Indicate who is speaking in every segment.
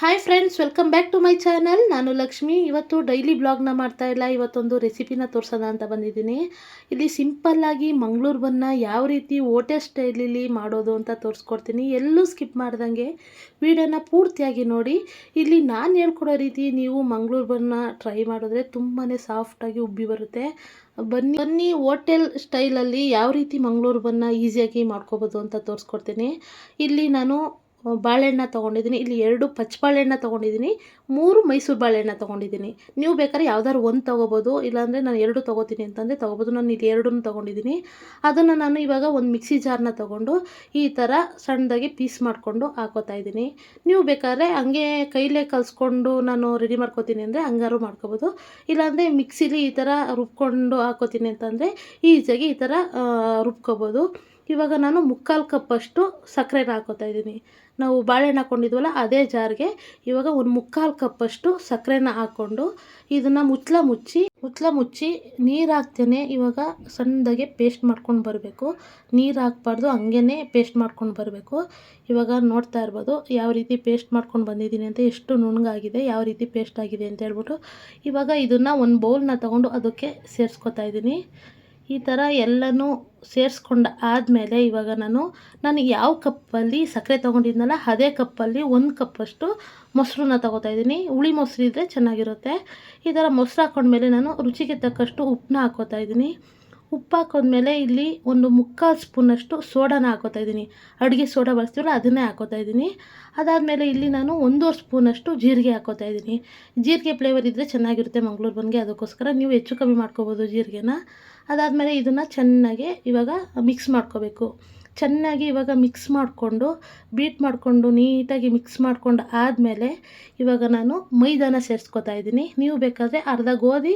Speaker 1: Hi friends welcome back to my channel ನಾನು ಲಕ್ಷ್ಮಿ. ಇವತ್ತು daily ಬ್ಲಾಗ್ನ ಮಾಡ್ತಾ ಇಲ್ಲ. ಇವತ್ತೊಂದು ರೆಸಿಪಿನ ತೋರಿಸೋಣ ಅಂತ ಬಂದಿದ್ದೀನಿ. ಇಲ್ಲಿ ಸಿಂಪಲ್ಲಾಗಿ ಮಂಗಳೂರು ಬನ್ನ ಯಾವ ರೀತಿ ಓಟೆ ಸ್ಟೈಲಲ್ಲಿ ಮಾಡೋದು ಅಂತ ತೋರಿಸ್ಕೊಡ್ತೀನಿ. ಎಲ್ಲೂ ಸ್ಕಿಪ್ ಮಾಡ್ದಂಗೆ ವಿಡಿಯೋನ ಪೂರ್ತಿಯಾಗಿ ನೋಡಿ. ಇಲ್ಲಿ ನಾನು ಹೇಳ್ಕೊಡೋ ರೀತಿ ನೀವು ಮಂಗಳೂರು ಬನ್ನ ಟ್ರೈ ಮಾಡಿದ್ರೆ ತುಂಬಾ ಸಾಫ್ಟಾಗಿ ಉಬ್ಬಿ ಬರುತ್ತೆ. ಬನ್ನಿ ಬನ್ನಿ ಹೋಟೆಲ್ ಸ್ಟೈಲಲ್ಲಿ ಯಾವ ರೀತಿ ಮಂಗಳೂರು ಬನ್ನ ಈಸಿಯಾಗಿ ಮಾಡ್ಕೋಬೋದು ಅಂತ ತೋರಿಸ್ಕೊಡ್ತೀನಿ. ಇಲ್ಲಿ ನಾನು ಬಾಳೆಹಣ್ಣ ತೊಗೊಂಡಿದ್ದೀನಿ. ಇಲ್ಲಿ ಎರಡು ಪಚ್ಚ ಬಾಳೆಹಣ್ಣ ತೊಗೊಂಡಿದ್ದೀನಿ. ಮೂರು ಮೈಸೂರು ಬಾಳೆಹಣ್ಣ ತೊಗೊಂಡಿದ್ದೀನಿ. ನೀವು ಬೇಕಾದ್ರೆ ಯಾವ್ದಾದ್ರು ಒಂದು ತೊಗೋಬೋದು. ಇಲ್ಲಾಂದರೆ ನಾನು ಎರಡು ತೊಗೋತೀನಿ ಅಂತಂದರೆ ತೊಗೋಬೋದು. ನಾನು ಇಲ್ಲಿ ಎರಡನ್ನೂ ತೊಗೊಂಡಿದ್ದೀನಿ. ಅದನ್ನು ನಾನು ಇವಾಗ ಒಂದು ಮಿಕ್ಸಿ ಜಾರ್ನ ತೊಗೊಂಡು ಈ ಥರ ಸಣ್ಣದಾಗಿ ಪೀಸ್ ಮಾಡಿಕೊಂಡು ಹಾಕೋತಾ ಇದ್ದೀನಿ. ನೀವು ಬೇಕಾದ್ರೆ ಹಂಗೆ ಕೈಲೇ ಕಲಿಸ್ಕೊಂಡು ನಾನು ರೆಡಿ ಮಾಡ್ಕೋತೀನಿ ಅಂದರೆ ಹಂಗಾರು ಮಾಡ್ಕೋಬೋದು. ಇಲ್ಲಾಂದರೆ ಮಿಕ್ಸಿಲಿ ಈ ಥರ ರುಬ್ಕೊಂಡು ಹಾಕೋತೀನಿ ಅಂತಂದರೆ ಈಸಿಯಾಗಿ ಈ ಥರ ರುಬ್ಕೋಬೋದು. ಇವಾಗ ನಾನು ಮುಕ್ಕಾಲು ಕಪ್ಪಷ್ಟು ಸಕ್ಕರೆನ ಹಾಕೋತಾ ಇದ್ದೀನಿ. ನಾವು ಬಾಳೆಹಣ್ಣು ಹಾಕ್ಕೊಂಡಿದ್ವಲ್ಲ ಅದೇ ಜಾರ್ಗೆ ಇವಾಗ ಒಂದು ಮುಕ್ಕಾಲು ಕಪ್ಪಷ್ಟು ಸಕ್ಕರೆನ ಹಾಕ್ಕೊಂಡು ಇದನ್ನು ಮುಚ್ಚಲ ಮುಚ್ಚಿ ಮುಚ್ಚಲ ಮುಚ್ಚಿ ನೀರು ಹಾಕ್ತೇನೆ ಇವಾಗ ಸಣ್ಣದಾಗೆ ಪೇಸ್ಟ್ ಮಾಡ್ಕೊಂಡು ಬರಬೇಕು. ನೀರು ಹಾಕ್ಬಾರ್ದು ಹಂಗೇ ಪೇಸ್ಟ್ ಮಾಡ್ಕೊಂಡು ಬರಬೇಕು. ಇವಾಗ ನೋಡ್ತಾ ಇರ್ಬೋದು ಯಾವ ರೀತಿ ಪೇಸ್ಟ್ ಮಾಡ್ಕೊಂಡು ಬಂದಿದ್ದೀನಿ ಅಂತ, ಎಷ್ಟು ನುಣ್ಣಗಾಗಿದೆ ಯಾವ ರೀತಿ ಪೇಸ್ಟ್ ಆಗಿದೆ ಅಂತ ಹೇಳ್ಬಿಟ್ಟು ಇವಾಗ ಇದನ್ನು ಒಂದು ಬೌಲ್ನ ತೊಗೊಂಡು ಅದಕ್ಕೆ ಸೇರಿಸ್ಕೊತಾ ಇದ್ದೀನಿ. ಈ ಥರ ಎಲ್ಲನೂ ಸೇರಿಸ್ಕೊಂಡು ಆದಮೇಲೆ ಇವಾಗ ನಾನು ನಾನು ಯಾವ ಕಪ್ಪಲ್ಲಿ ಸಕ್ಕರೆ ತೊಗೊಂಡಿದ್ನಲ್ಲ ಅದೇ ಕಪ್ಪಲ್ಲಿ ಒಂದು ಕಪ್ಪಷ್ಟು ಮೊಸರನ್ನ ತೊಗೋತಾ ಇದ್ದೀನಿ. ಹುಳಿ ಮೊಸರು ಇದ್ದರೆ ಚೆನ್ನಾಗಿರುತ್ತೆ. ಈ ಥರ ಮೊಸರು ಹಾಕ್ಕೊಂಡ್ಮೇಲೆ ನಾನು ರುಚಿಗೆ ತಕ್ಕಷ್ಟು ಉಪ್ಪನ್ನ ಹಾಕೋತಾ ಇದ್ದೀನಿ. ಉಪ್ಪು ಹಾಕೋದ್ಮೇಲೆ ಇಲ್ಲಿ ಒಂದು ಮುಕ್ಕಾಲು ಸ್ಪೂನಷ್ಟು ಸೋಡಾನ ಹಾಕೋತಾ ಇದ್ದೀನಿ. ಅಡುಗೆ ಸೋಡಾ ಬಳಸ್ತೀವಲ್ಲ, ಅದನ್ನೇ ಹಾಕೋತಾ ಇದ್ದೀನಿ. ಅದಾದಮೇಲೆ ಇಲ್ಲಿ ನಾನು ಒಂದೂವರೆ ಸ್ಪೂನಷ್ಟು ಜೀರಿಗೆ ಹಾಕೋತಾ ಇದ್ದೀನಿ. ಜೀರಿಗೆ ಫ್ಲೇವರ್ ಇದ್ದರೆ ಚೆನ್ನಾಗಿರುತ್ತೆ ಮಂಗಳೂರು ಬನ್ಗೆ ಅದಕ್ಕೋಸ್ಕರ ನೀವು ಹೆಚ್ಚು ಕಮ್ಮಿ ಮಾಡ್ಕೋಬೋದು ಜೀರಿಗೆನ. ಅದಾದಮೇಲೆ ಇದನ್ನು ಚೆನ್ನಾಗಿ ಇವಾಗ ಮಿಕ್ಸ್ ಮಾಡ್ಕೋಬೇಕು. ಚೆನ್ನಾಗಿ ಇವಾಗ ಮಿಕ್ಸ್ ಮಾಡಿಕೊಂಡು ಬೀಟ್ ಮಾಡಿಕೊಂಡು, ನೀಟಾಗಿ ಮಿಕ್ಸ್ ಮಾಡ್ಕೊಂಡು ಆದಮೇಲೆ ಇವಾಗ ನಾನು ಮೈದಾನ ಸೇರಿಸ್ಕೊತಾ ಇದ್ದೀನಿ. ನೀವು ಬೇಕಾದರೆ ಅರ್ಧ ಗೋಧಿ,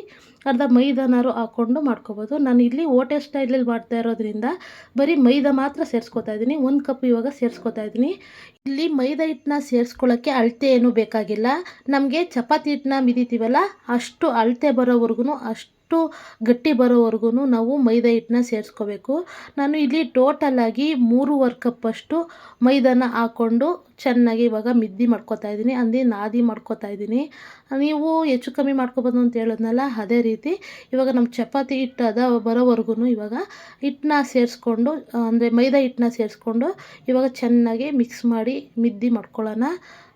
Speaker 1: ಅರ್ಧ ಮೈದಾನಾರು ಹಾಕ್ಕೊಂಡು ಮಾಡ್ಕೋಬೋದು. ನಾನು ಇಲ್ಲಿ ಓಟೆ ಸ್ಟೈಲಲ್ಲಿ ಮಾಡ್ತಾ ಇರೋದ್ರಿಂದ ಬರೀ ಮೈದಾ ಮಾತ್ರ ಸೇರಿಸ್ಕೊತಾ ಇದ್ದೀನಿ. ಒಂದು ಕಪ್ ಇವಾಗ ಸೇರಿಸ್ಕೊತಾ ಇದ್ದೀನಿ. ಇಲ್ಲಿ ಮೈದಾ ಹಿಟ್ಟನ್ನ ಸೇರಿಸ್ಕೊಳ್ಳೋಕ್ಕೆ ಅಳತೆ ಏನೂ ಬೇಕಾಗಿಲ್ಲ. ನಮಗೆ ಚಪಾತಿ ಹಿಟ್ಟನ್ನ ಮಿದಿತೀವಲ್ಲ, ಅಷ್ಟು ಅಳತೆ ಬರೋವರೆಗೂ ಅಷ್ಟು ಗಟ್ಟಿ ಬರೋವರೆಗೂ ನಾವು ಮೈದಾ ಹಿಟ್ಟನ್ನ ಸೇರಿಸ್ಕೋಬೇಕು. ನಾನು ಇಲ್ಲಿ ಟೋಟಲಾಗಿ ಮೂರುವರೆ ಕಪ್ಪಷ್ಟು ಮೈದಾನ ಹಾಕ್ಕೊಂಡು ಚೆನ್ನಾಗಿ ಇವಾಗ ಮಿದ್ದಿ ಮಾಡ್ಕೊತಾ ಇದ್ದೀನಿ. ಅಂದರೆ ನಾದಿ ಮಾಡ್ಕೋತಾ ಇದ್ದೀನಿ. ನೀವು ಹೆಚ್ಚು ಕಮ್ಮಿ ಮಾಡ್ಕೊಬೋದು ಅಂತ ಹೇಳಿದ್ನಲ್ಲ, ಅದೇ ರೀತಿ ಇವಾಗ ನಮ್ಮ ಚಪಾತಿ ಹಿಟ್ಟು ಅದ ಬರೋವರೆಗೂ ಇವಾಗ ಹಿಟ್ಟನ್ನ ಸೇರಿಸ್ಕೊಂಡು, ಅಂದರೆ ಮೈದಾ ಹಿಟ್ಟನ್ನ ಸೇರಿಸ್ಕೊಂಡು ಇವಾಗ ಚೆನ್ನಾಗಿ ಮಿಕ್ಸ್ ಮಾಡಿ ಮಿದ್ದಿ ಮಾಡ್ಕೊಳ್ಳೋಣ.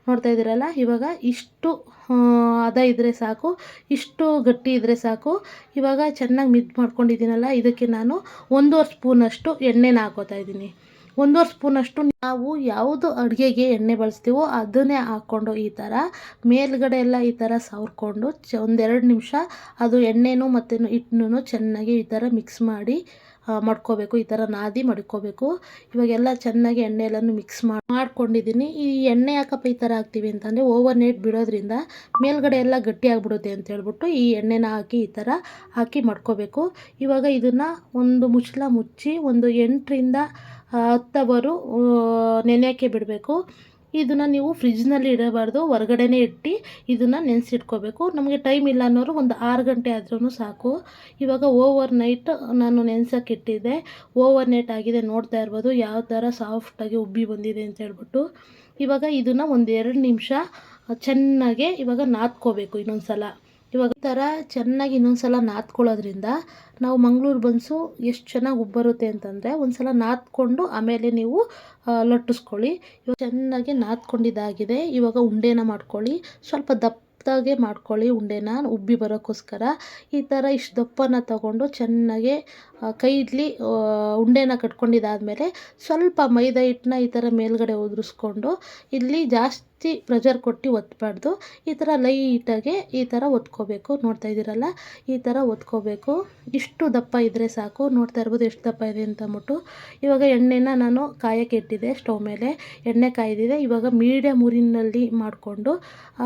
Speaker 1: ನೋಡ್ತಾ ಇದ್ದೀರಲ್ಲ, ಇವಾಗ ಇಷ್ಟು ಹದ ಇದ್ದರೆ ಸಾಕು, ಇಷ್ಟು ಗಟ್ಟಿ ಇದ್ದರೆ ಸಾಕು. ಇವಾಗ ಚೆನ್ನಾಗಿ ಮಿದ್ ಮಾಡ್ಕೊಂಡಿದ್ದೀನಲ್ಲ, ಇದಕ್ಕೆ ನಾನು ಒಂದೂವರೆ ಸ್ಪೂನಷ್ಟು ಎಣ್ಣೆನ ಹಾಕೋತಾ ಇದ್ದೀನಿ. ಒಂದೂವರೆ ಸ್ಪೂನಷ್ಟು ನಾವು ಯಾವುದು ಅಡುಗೆಗೆ ಎಣ್ಣೆ ಬಳಸ್ತೀವೋ ಅದನ್ನೇ ಹಾಕ್ಕೊಂಡು ಈ ಥರ ಮೇಲ್ಗಡೆ ಎಲ್ಲ ಈ ಥರ ಸವರ್ಕೊಂಡು ಚ ಒಂದೆರಡು ನಿಮಿಷ ಅದು ಎಣ್ಣೆನೂ ಮತ್ತು ಹಿಟ್ಟನ್ನು ಚೆನ್ನಾಗಿ ಈ ಥರ ಮಿಕ್ಸ್ ಮಾಡಿ ಮಾಡ್ಕೋಬೇಕು, ಈ ಥರ ನಾದಿ ಮಡ್ಕೋಬೇಕು. ಇವಾಗೆಲ್ಲ ಚೆನ್ನಾಗಿ ಎಣ್ಣೆ ಎಲ್ಲನೂ ಮಿಕ್ಸ್ ಮಾಡಿ, ಮಾಡ್ಕೊಂಡಿದ್ದೀನಿ. ಈ ಎಣ್ಣೆ ಯಾಕಪ್ಪ ಈ ಥರ ಹಾಕ್ತೀವಿ ಅಂತಂದರೆ ಓವರ್ ನೈಟ್ ಬಿಡೋದ್ರಿಂದ ಮೇಲ್ಗಡೆ ಎಲ್ಲ ಗಟ್ಟಿ ಆಗಿಬಿಡುತ್ತೆ ಅಂತ ಹೇಳ್ಬಿಟ್ಟು ಈ ಎಣ್ಣೆನ ಹಾಕಿ ಈ ಥರ ಹಾಕಿ ಮಡ್ಕೋಬೇಕು. ಇವಾಗ ಇದನ್ನು ಒಂದು ಮುಚ್ಚಲ ಮುಚ್ಚಿ ಒಂದು ಎಂಟರಿಂದ ಹತ್ತವರು ನೆನೆಯೋಕ್ಕೆ ಬಿಡಬೇಕು. ಇದನ್ನು ನೀವು ಫ್ರಿಜ್ನಲ್ಲಿ ಇಡಬಾರ್ದು, ಹೊರಗಡೆನೇ ಇಟ್ಟು ಇದನ್ನು ನೆನೆಸಿಟ್ಕೋಬೇಕು. ನಮಗೆ ಟೈಮ್ ಇಲ್ಲ ಅನ್ನೋರು ಒಂದು ಆರು ಗಂಟೆ ಆದ್ರೂ ಸಾಕು. ಇವಾಗ ಓವರ್ ನೈಟ್ ನಾನು ನೆನೆಸೋಕೆ ಇಟ್ಟಿದ್ದೆ. ಓವರ್ ನೈಟ್ ಆಗಿದೆ ನೋಡ್ತಾ ಇರ್ಬೋದು, ಯಾವ ಥರ ಸಾಫ್ಟಾಗಿ ಉಬ್ಬಿ ಬಂದಿದೆ ಅಂತ ಹೇಳ್ಬಿಟ್ಟು. ಇವಾಗ ಇದನ್ನು ಒಂದು ಎರಡು ನಿಮಿಷ ಚೆನ್ನಾಗೆ ಇವಾಗ ನಾದ್ಕೋಬೇಕು ಇನ್ನೊಂದು ಸಲ ಇವಾಗ ಈ ಥರ ಚೆನ್ನಾಗಿ ಇನ್ನೊಂದು ಸಲ ನಾದ್ಕೊಳ್ಳೋದ್ರಿಂದ ನಾವು ಮಂಗಳೂರು ಬನ್ಸು ಎಷ್ಟು ಚೆನ್ನಾಗಿ ಉಬ್ಬರುತ್ತೆ ಅಂತಂದರೆ ಒಂದು ಸಲ ನಾದ್ಕೊಂಡು ಆಮೇಲೆ ನೀವು ಲಟ್ಟಿಸ್ಕೊಳ್ಳಿ. ಇವಾಗ ಚೆನ್ನಾಗಿ ನಾದ್ಕೊಂಡಿದ್ದಾಗಿದೆ. ಇವಾಗ ಉಂಡೆನ ಮಾಡ್ಕೊಳ್ಳಿ. ಸ್ವಲ್ಪ ದಪ್ಪದಾಗೆ ಮಾಡ್ಕೊಳ್ಳಿ ಉಂಡೆನ ಉಬ್ಬಿ ಬರೋಕ್ಕೋಸ್ಕರ. ಈ ಥರ ಇಷ್ಟು ದಪ್ಪನ ತಗೊಂಡು ಚೆನ್ನಾಗೆ ಕೈಲಿ ಉಂಡೆನ ಕಟ್ಕೊಂಡಿದ್ದಾದಮೇಲೆ ಸ್ವಲ್ಪ ಮೈದಾ ಹಿಟ್ಟನ್ನ ಈ ಥರ ಮೇಲುಗಡೆ ಉದುರಿಸ್ಕೊಂಡು ಇಲ್ಲಿ ಜಾಸ್ತಿ ಪ್ರೆಷರ್ ಕೊಟ್ಟು ಒತ್ತಬಾರ್ದು ಈ ಥರ ಲೈಟಾಗೆ ಈ ಥರ ಒತ್ಕೋಬೇಕು. ನೋಡ್ತಾ ಇದ್ದೀರಲ್ಲ? ಈ ಥರ ಒತ್ಕೋಬೇಕು. ಇಷ್ಟು ದಪ್ಪ ಇದ್ದರೆ ಸಾಕು. ನೋಡ್ತಾ ಇರ್ಬೋದು ಎಷ್ಟು ದಪ್ಪ ಇದೆ ಅಂತ ಅಂದ್ಬಿಟ್ಟು. ಇವಾಗ ಎಣ್ಣೆನ ನಾನು ಕಾಯಕ್ಕೆ ಇಟ್ಟಿದ್ದೆ ಸ್ಟವ್ ಮೇಲೆ. ಎಣ್ಣೆ ಕಾಯ್ದಿದೆ. ಇವಾಗ ಮೀಡಿಯಮ್ ಊರಿನಲ್ಲಿ ಮಾಡಿಕೊಂಡು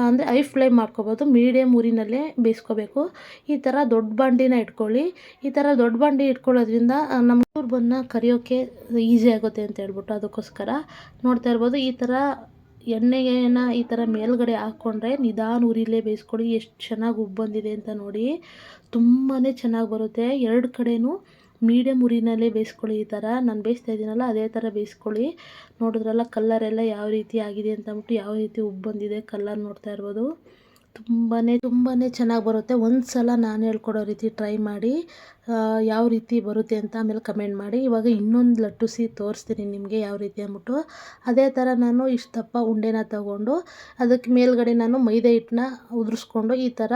Speaker 1: ಅಂದರೆ ಐ ಫ್ಲೇಮ್ ಮಾಡ್ಕೋಬೋದು. ಮೀಡಿಯಮ್ ಊರಿನಲ್ಲೇ ಬೇಯಿಸ್ಕೋಬೇಕು. ಈ ಥರ ದೊಡ್ಡ ಬಾಂಡಿನ ಇಟ್ಕೊಳ್ಳಿ. ಈ ಥರ ದೊಡ್ಡ ಬಾಂಡಿ ಇಟ್ಕೊಳ್ಳೋದ್ರಿಂದ ನಮ್ಮ ಬನ್ನ ಕರಿಯೋಕ್ಕೆ ಈಸಿ ಆಗುತ್ತೆ ಅಂತ ಹೇಳ್ಬಿಟ್ಟು ಅದಕ್ಕೋಸ್ಕರ ನೋಡ್ತಾ ಇರ್ಬೋದು. ಈ ಥರ ಎಣ್ಣೆಗೇನ ಈ ಥರ ಮೇಲ್ಗಡೆ ಹಾಕ್ಕೊಂಡ್ರೆ ನಿಧಾನ ಉರಿಲೇ ಬೇಯಿಸ್ಕೊಳ್ಳಿ. ಎಷ್ಟು ಚೆನ್ನಾಗಿ ಉಬ್ಬು ಬಂದಿದೆ ಅಂತ ನೋಡಿ. ತುಂಬಾ ಚೆನ್ನಾಗಿ ಬರುತ್ತೆ. ಎರಡು ಕಡೆಯೂ ಮೀಡಿಯಮ್ ಉರಿನಲ್ಲೇ ಬೇಯಿಸ್ಕೊಳ್ಳಿ ಈ ಥರ ನಾನು ಬೇಯಿಸ್ತಾ ಇದ್ದೀನಲ್ಲ ಅದೇ ಥರ ಬೇಯಿಸ್ಕೊಳ್ಳಿ. ನೋಡಿದ್ರಲ್ಲ, ಕಲ್ಲರೆಲ್ಲ ಯಾವ ರೀತಿ ಆಗಿದೆ ಅಂತ ಅಂದ್ಬಿಟ್ಟು ಯಾವ ರೀತಿ ಉಬ್ಬು ಬಂದಿದೆ ಕಲ್ಲರ್ ನೋಡ್ತಾ ಇರ್ಬೋದು. ತುಂಬಾ ತುಂಬಾ ಚೆನ್ನಾಗಿ ಬರುತ್ತೆ. ಒಂದು ಸಲ ನಾನು ಹೇಳ್ಕೊಡೋ ರೀತಿ ಟ್ರೈ ಮಾಡಿ ಯಾವ ರೀತಿ ಬರುತ್ತೆ ಅಂತ ಆಮೇಲೆ ಕಮೆಂಟ್ ಮಾಡಿ. ಇವಾಗ ಇನ್ನೊಂದು ಲಟ್ಟುಸಿ ತೋರಿಸ್ತೀನಿ ನಿಮಗೆ ಯಾವ ರೀತಿ ಅಂದ್ಬಿಟ್ಟು. ಅದೇ ಥರ ನಾನು ಇಷ್ಟು ದಪ್ಪ ಉಂಡೆನ ತಗೊಂಡು ಅದಕ್ಕೆ ಮೇಲ್ಗಡೆ ನಾನು ಮೈದಾ ಹಿಟ್ಟನ್ನ ಉದುರಿಸ್ಕೊಂಡು ಈ ಥರ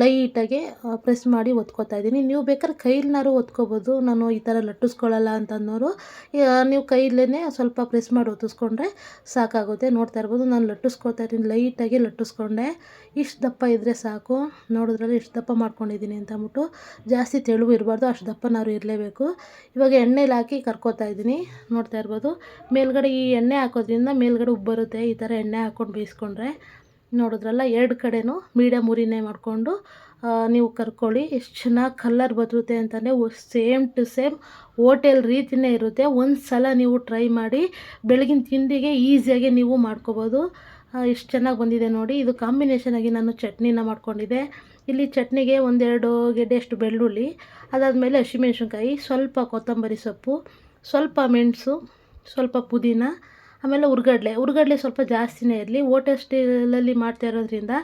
Speaker 1: ಲೈಟಾಗಿ ಪ್ರೆಸ್ ಮಾಡಿ ಒತ್ಕೋತಾ ಇದ್ದೀನಿ. ನೀವು ಬೇಕಾದ್ರೆ ಕೈಲಿನಾರು ಒತ್ಕೋಬೋದು ನಾನು ಈ ಥರ ಲಟ್ಟಿಸ್ಕೊಳ್ಳಲ್ಲ ಅಂತಂದವರು ನೀವು ಕೈಲೇ ಸ್ವಲ್ಪ ಪ್ರೆಸ್ ಮಾಡಿ ಒತ್ತಿಸ್ಕೊಂಡ್ರೆ ಸಾಕಾಗುತ್ತೆ. ನೋಡ್ತಾ ಇರ್ಬೋದು, ನಾನು ಲಟ್ಟಿಸ್ಕೊತಾ ಇದ್ದೀನಿ. ಲೈಟಾಗಿ ಲಟ್ಟಿಸ್ಕೊಂಡೆ. ಇಷ್ಟು ದಪ್ಪ ಇದ್ದರೆ ಸಾಕು. ನೋಡಿದ್ರಲ್ಲಿ ಇಷ್ಟು ದಪ್ಪ ಮಾಡ್ಕೊಂಡಿದ್ದೀನಿ ಅಂತ ಅಂದ್ಬಿಟ್ಟು ಜಾಸ್ತಿ ತೆಳುವು ಇರಬಾರ್ದು. ಅಷ್ಟು ದಪ್ಪನಾರು ಇರಲೇಬೇಕು. ಇವಾಗ ಎಣ್ಣೆಲಿ ಹಾಕಿ ಕರ್ಕೋತಾ ಇದ್ದೀನಿ. ನೋಡ್ತಾ ಇರ್ಬೋದು, ಮೇಲ್ಗಡೆ ಈ ಎಣ್ಣೆ ಹಾಕೋದ್ರಿಂದ ಮೇಲ್ಗಡೆ ಉಬ್ಬರುತ್ತೆ. ಈ ಥರ ಎಣ್ಣೆ ಹಾಕ್ಕೊಂಡು ಬೇಯಿಸ್ಕೊಂಡ್ರೆ ನೋಡಿದ್ರಲ್ಲ, ಎರಡು ಕಡೆನೂ ಮೀಡಿಯಮ್ ಉರಿನೇ ಮಾಡಿಕೊಂಡು ನೀವು ಕರ್ಕೊಳ್ಳಿ. ಎಷ್ಟು ಚೆನ್ನಾಗಿ ಕಲ್ಲರ್ ಬದಲುತ್ತೆ ಅಂತಲೇ ಸೇಮ್ ಟು ಸೇಮ್ ಹೋಟೆಲ್ ರೀತಿಯೇ ಇರುತ್ತೆ. ಒಂದು ಸಲ ನೀವು ಟ್ರೈ ಮಾಡಿ, ಬೆಳಗಿನ ತಿಂಡಿಗೆ ಈಸಿಯಾಗಿ ನೀವು ಮಾಡ್ಕೋಬೋದು. ಎಷ್ಟು ಚೆನ್ನಾಗಿ ಬಂದಿದೆ ನೋಡಿ. ಇದು ಕಾಂಬಿನೇಷನ್ ಆಗಿ ನಾನು ಚಟ್ನಿನ ಮಾಡ್ಕೊಂಡಿದ್ದೆ. ಇಲ್ಲಿ ಚಟ್ನಿಗೆ ಒಂದೆರಡು ಗೆಡ್ಡೆಯಷ್ಟು ಬೆಳ್ಳುಳ್ಳಿ, ಅದಾದಮೇಲೆ ಹಸಿಮೆಣ್ಸಿನ್ಕಾಯಿ, ಸ್ವಲ್ಪ ಕೊತ್ತಂಬರಿ ಸೊಪ್ಪು, ಸ್ವಲ್ಪ ಮೆಣಸು, ಸ್ವಲ್ಪ ಪುದೀನ ಆಮೇಲೆ ಹುರ್ಗಡ್ಲೆ ಹುರ್ಗಡ್ಲೆ ಸ್ವಲ್ಪ ಜಾಸ್ತಿನೇ ಇರಲಿ. ಓಟೆ ಸ್ಟೀಲಲ್ಲಿ ಮಾಡ್ತಾ ಇರೋದ್ರಿಂದ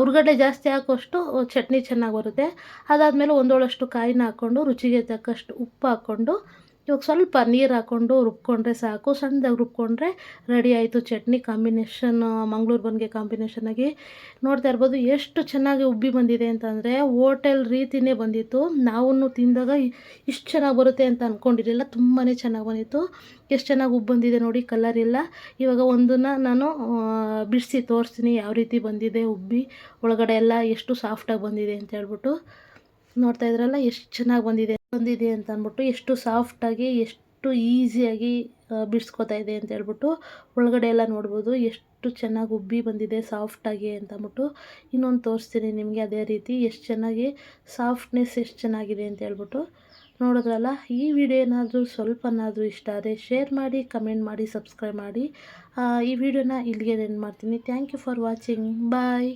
Speaker 1: ಹುರ್ಗಡ್ಲೆ ಜಾಸ್ತಿ ಹಾಕೋಷ್ಟು ಚಟ್ನಿ ಚೆನ್ನಾಗಿ ಬರುತ್ತೆ. ಅದಾದಮೇಲೆ ಒಂದೋಳಷ್ಟು ಕಾಯಿನ ಹಾಕ್ಕೊಂಡು ರುಚಿಗೆ ತಕ್ಕಷ್ಟು ಉಪ್ಪು ಹಾಕ್ಕೊಂಡು ಇವಾಗ ಸ್ವಲ್ಪ ನೀರು ಹಾಕ್ಕೊಂಡು ರುಬ್ಕೊಂಡ್ರೆ ಸಾಕು. ಸಣ್ಣದಾಗಿ ರುಬ್ಕೊಂಡ್ರೆ ರೆಡಿ ಆಯಿತು ಚಟ್ನಿ ಕಾಂಬಿನೇಷನ್ ಮಂಗ್ಳೂರು ಬನ್ಗೆ ಕಾಂಬಿನೇಷನಾಗಿ ನೋಡ್ತಾ ಇರ್ಬೋದು ಎಷ್ಟು ಚೆನ್ನಾಗಿ ಉಬ್ಬಿ ಬಂದಿದೆ ಅಂತಂದರೆ ಹೋಟೆಲ್ ರೀತಿಯೇ ಬಂದಿತ್ತು. ನಾವು ತಿಂದಾಗ ಇಷ್ಟು ಚೆನ್ನಾಗಿ ಬರುತ್ತೆ ಅಂತ ಅಂದ್ಕೊಂಡಿರಲಿಲ್ಲ ತುಂಬಾ ಚೆನ್ನಾಗಿ ಬಂದಿತ್ತು. ಎಷ್ಟು ಚೆನ್ನಾಗಿ ಉಬ್ಬು ಬಂದಿದೆ ನೋಡಿ ಕಲರ್ ಇಲ್ಲ ಇವಾಗ ಒಂದನ್ನು ನಾನು ಬಿಡಿಸಿ ತೋರಿಸ್ತೀನಿ ಯಾವ ರೀತಿ ಬಂದಿದೆ ಉಬ್ಬಿ. ಒಳಗಡೆ ಎಲ್ಲ ಎಷ್ಟು ಸಾಫ್ಟಾಗಿ ಬಂದಿದೆ ಅಂತ ಹೇಳ್ಬಿಟ್ಟು. ನೋಡ್ತಾ ಇದ್ರಲ್ಲ ಎಷ್ಟು ಚೆನ್ನಾಗಿ ಬಂದಿದೆ. ಬಂದಿದೆ ಅಂತ ಅಂದ್ಬಿಟ್ಟು ಎಷ್ಟು ಸಾಫ್ಟಾಗಿ ಎಷ್ಟು ಈಸಿಯಾಗಿ ಬಿಡ್ಸ್ಕೊತಾ ಇದೆ ಅಂತ ಹೇಳ್ಬಿಟ್ಟು ಒಳಗಡೆ ಎಲ್ಲ ನೋಡ್ಬೋದು. ಎಷ್ಟು ಚೆನ್ನಾಗಿ ಉಬ್ಬಿ ಬಂದಿದೆ ಸಾಫ್ಟಾಗಿ ಅಂತ ಅಂದ್ಬಿಟ್ಟು ಇನ್ನೊಂದು ತೋರಿಸ್ತೀನಿ ನಿಮಗೆ ಅದೇ ರೀತಿ ಎಷ್ಟು ಚೆನ್ನಾಗಿ ಸಾಫ್ಟ್ನೆಸ್ ಎಷ್ಟು ಚೆನ್ನಾಗಿದೆ ಅಂತ ಹೇಳ್ಬಿಟ್ಟು ನೋಡಿದ್ರಲ್ಲ. ಈ ವಿಡಿಯೋ ಏನಾದರೂ ಸ್ವಲ್ಪನಾದರೂ ಇಷ್ಟ ಆದರೆ ಶೇರ್ ಮಾಡಿ ಕಮೆಂಟ್ ಮಾಡಿ ಸಬ್ಸ್ಕ್ರೈಬ್ ಮಾಡಿ. ಈ ವಿಡಿಯೋನ ಇಲ್ಲಿಗೆ ಎಂಡ್ ಮಾಡ್ತೀನಿ. Thank you for watching bye